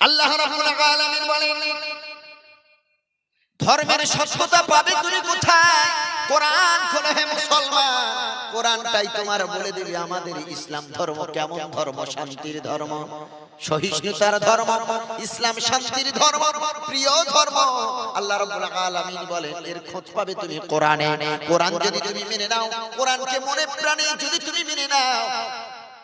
আল্লাহ ধর্মের সত্যতা পাবে তুমি কোথায়? কোরআন খোলো হে মুসলমান। কোরআনটাই তোমার বলে দিবে আমাদের ইসলাম ধর্ম কেমন ধর্ম? শান্তির ধর্ম, সহিষ্ণুতার ধর্ম, ইসলাম শান্তির ধর্ম, প্রিয় ধর্ম। আল্লাহ রাব্বুল আলামিন বলেন, এর খোঁজ পাবে তুমি কোরআনে। কোরআন যদি তুমি মেনে নাও, কোরআনকে মনে প্রাণে যদি তুমি মেনে নাও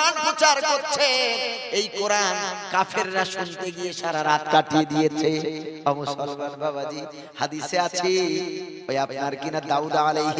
কোরআন প্রচার করছে। এই কোরআন কাফেররা শুনতে গিয়ে সারা রাত কাটিয়ে দিয়েছে। অবশ্য বাবাজি হাদিসে আছে, ওই আপনার কিনা দাউদ আলাইহিস